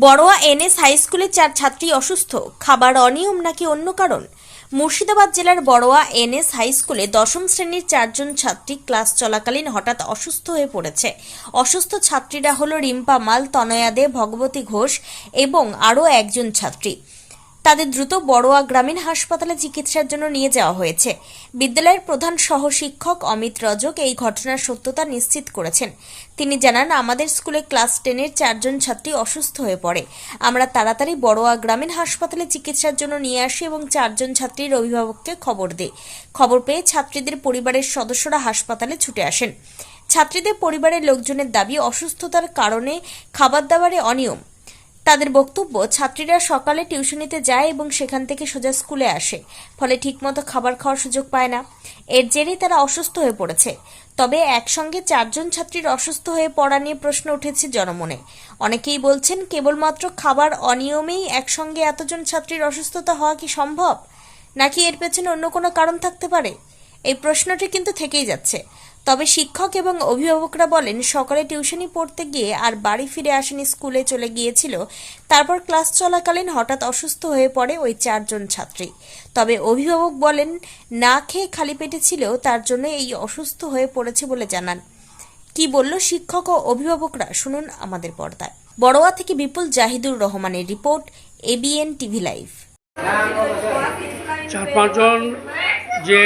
বড়োয়া NS high স্কুলের চার ছাত্রী অসুস্থ। খাবার অনিয়ম নাকি অন্য কারণ? মুর্শিদাবাদ জেলার বড়োয়া এনএস হাই স্কুলে দশম শ্রেণির চারজন ছাত্রী ক্লাস চলাকালীন হঠাৎ অসুস্থ হয়ে পড়েছে। অসুস্থ ছাত্রীরা হল রিম্পা মাল, তনয়া দে, ভগবতী ঘোষ এবং আরও একজন ছাত্রী। তাদের দ্রুত বড়োয়া গ্রামীণ হাসপাতালে চিকিৎসার জন্য নিয়ে যাওয়া হয়েছে। বিদ্যালয়ের প্রধান সহ শিক্ষক অমিত রজক এই ঘটনার সত্যতা নিশ্চিত করেছেন। তিনি জানান, আমাদের স্কুলে ক্লাস টেনের চারজন ছাত্রী অসুস্থ হয়ে পড়ে। আমরা তাড়াতাড়ি বড়োয়া গ্রামীণ হাসপাতালে চিকিৎসার জন্য নিয়ে আসি এবং চারজন ছাত্রীর অভিভাবককে খবর দিই। খবর পেয়ে ছাত্রীদের পরিবারের সদস্যরা হাসপাতালে ছুটে আসেন। ছাত্রীদের পরিবারের লোকজনের দাবি, অসুস্থতার কারণে খাবার দাবারে অনিয়ম। তাদের বক্তব্য, ছাত্রীরা সকালে টিউশনিতে যায় এবং সেখান থেকে সোজা স্কুলে আসে, ফলে ঠিকমতো খাবার খাওয়ার সুযোগ পায় না। এর জেরেই তারা অসুস্থ হয়ে পড়েছে। তবে একসঙ্গে চারজন ছাত্রীর অসুস্থ হয়ে পড়া নিয়ে প্রশ্ন উঠেছে জনমনে। অনেকেই বলছেন, কেবলমাত্র খাবার অনিয়মেই একসঙ্গে এতজন ছাত্রীর অসুস্থতা হওয়া কি সম্ভব? নাকি এর পেছনে অন্য কোনো কারণ থাকতে পারে? এই প্রশ্নটি কিন্তু থেকেই যাচ্ছে। তবে শিক্ষক এবং অভিভাবকরা বলেন, সকালে টিউশনি পড়তে গিয়ে আর বাড়ি ফিরে আসেনি, স্কুলে চলে গিয়েছিল। তারপর ক্লাস চলাকালীন হঠাৎ অসুস্থ হয়ে পড়ে ওই চারজন ছাত্রী। তবে অভিভাবক বলেন, না খেয়ে খালি পেটে ছিল, তার জন্য এই অসুস্থ হয়ে পড়েছে বলে জানান। কি বলল শিক্ষক ও অভিভাবকরা, শুনুন আমাদের পর্দায়। বড়োয়া থেকে বিপুল জাহিদুর রহমানের রিপোর্ট, এবিএন টিভি লাইভ। চার পাঁচজন যে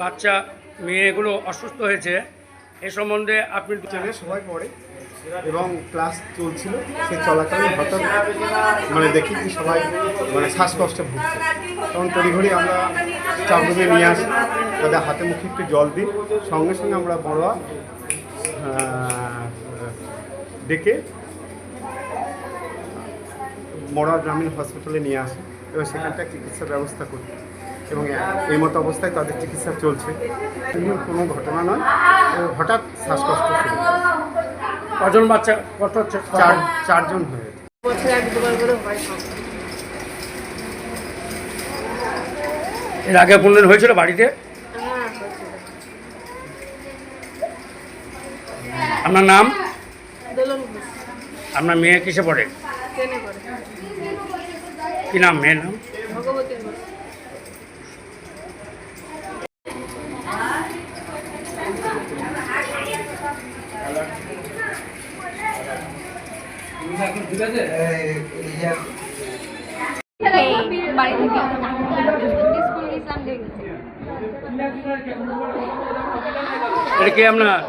বাচ্চা মেয়েগুলো অসুস্থ হয়েছে এ সম্বন্ধে আপনি ছেলে সবাই পড়ে। এবং ক্লাস চলছিল সেই চলাকালীন হঠাৎ মানে দেখি কি সবাই মানে শ্বাসকষ্টে ভুগছে। তখন তড়িঘড়ি আমরা চাপ রুমে নিয়ে আসি তাদের হাতে মুখে একটু জল দিই। সঙ্গে সঙ্গে আমরা আহ, ডেকে বড়োয়া গ্রামীণ হসপিটালে নিয়ে আসি। এবং সেখানটায় চিকিৎসার ব্যবস্থা করি এবং এই মতো অবস্থায় তাদের চিকিৎসা চলছে। কোনো ঘটনা নয়। হঠাৎ শ্বাসকষ্ট শুরু কজন বাচ্চা কত হচ্ছে? চার চারজন হয়ে বছরে এক দুবার করে হয় এর আগে কোনদিন হয়েছিল বাড়িতে? হ্যাঁ আপনার নাম? আপনার মেয়ে কিসে পড়ে? কি নাম মেয়ের নাম? ভগবতী ঘোষ বাড়ি এটা কি আপনার?